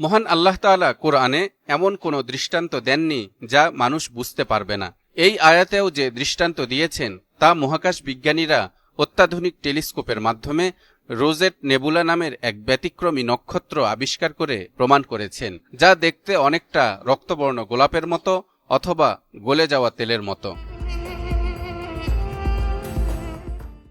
মহান আল্লাহ তাআলা কোরআনে এমন কোনো দৃষ্টান্ত দেননি যা মানুষ বুঝতে পারবে না। এই আয়াতেও যে দৃষ্টান্ত দিয়েছেন, তা মহাকাশ বিজ্ঞানীরা অত্যাধুনিক টেলিস্কোপের মাধ্যমে রোজেট নেবুলা নামের এক ব্যতিক্রমী নক্ষত্র আবিষ্কার করে প্রমাণ করেছেন, যা দেখতে অনেকটা রক্তবর্ণ গোলাপের মতো অথবা গলে যাওয়া তেলের মতো।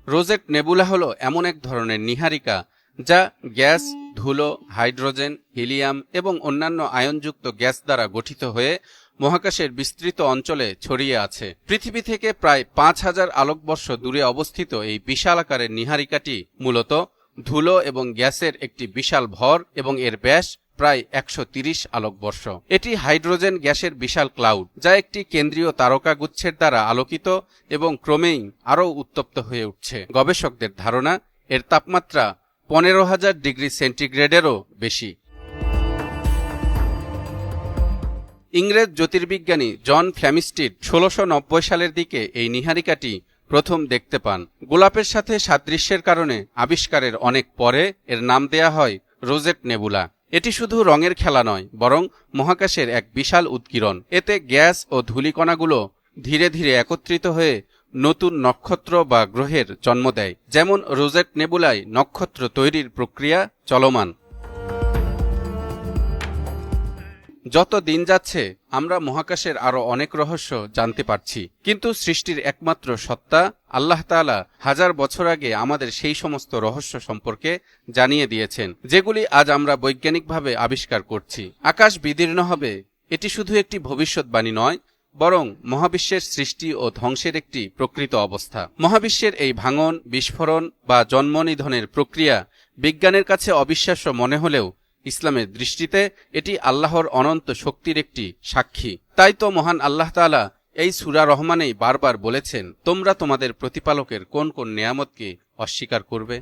রোজেট নেবুলা হল এমন এক ধরনের নিহারিকা যা গ্যাস ধুলো, হাইড্রোজেন, হিলিয়াম এবং অন্যান্য আয়নযুক্ত গ্যাস দ্বারা গঠিত হয়ে মহাকাশের বিস্তৃত অঞ্চলে ছড়িয়ে আছে। পৃথিবী থেকে প্রায় পাঁচ হাজার আলোকবর্ষ দূরে অবস্থিত এই বিশাল আকারের নিহারিকাটি মূলত ধুলো এবং গ্যাসের একটি বিশাল ভর এবং এর ব্যাস প্রায় একশো তিরিশ আলোকবর্ষ। এটি হাইড্রোজেন গ্যাসের বিশাল ক্লাউড, যা একটি কেন্দ্রীয় তারকাগুচ্ছের দ্বারা আলোকিত এবং ক্রমেই আরও উত্তপ্ত হয়ে উঠছে। গবেষকদের ধারণা, এর তাপমাত্রা পনেরো হাজার ডিগ্রি সেন্টিগ্রেডেরও বেশি। ইংরেজ জ্যোতির্বিজ্ঞানী জন ফ্ল্যামিস্টিড ষোলোশো সালের দিকে এই নিহারিকাটি প্রথম দেখতে পান। গোলাপের সাথে সাদৃশ্যের কারণে আবিষ্কারের অনেক পরে এর নাম দেয়া হয় রোজেট নেবুলা। এটি শুধু রঙের খেলা নয়, বরং মহাকাশের এক বিশাল উৎকিরণ। এতে গ্যাস ও ধূলিকণাগুলো ধীরে ধীরে একত্রিত হয়ে নতুন নক্ষত্র বা গ্রহের জন্ম দেয়। যেমন রোজেট নেবুলায় নক্ষত্র তৈরির প্রক্রিয়া চলমান। যত দিন যাচ্ছে, আমরা মহাকাশের আরও অনেক রহস্য জানতে পারছি। কিন্তু সৃষ্টির একমাত্র সত্তা আল্লাহ তাআলা হাজার বছর আগে আমাদের সেই সমস্ত রহস্য সম্পর্কে জানিয়ে দিয়েছেন, যেগুলি আজ আমরা বৈজ্ঞানিকভাবে আবিষ্কার করছি। আকাশ বিদীর্ণ হবে, এটি শুধু একটি ভবিষ্যৎবাণী নয় বরং মহাবিশ্বের সৃষ্টি ও ধ্বংসের একটি প্রকৃত অবস্থা। মহাবিশ্বের এই ভাঙন, বিস্ফোরণ বা জন্মনিধনের প্রক্রিয়া বিজ্ঞানের কাছে অবিশ্বাস্য মনে হলেও ইসলামের দৃষ্টিতে এটি আল্লাহর অনন্ত শক্তির একটি সাক্ষী। তাই তো মহান আল্লাহ তাআলা এই সুরা রহমানেই বারবার বলেছেন, তোমরা তোমাদের প্রতিপালকের কোন কোন নেয়ামতকে অস্বীকার করবে?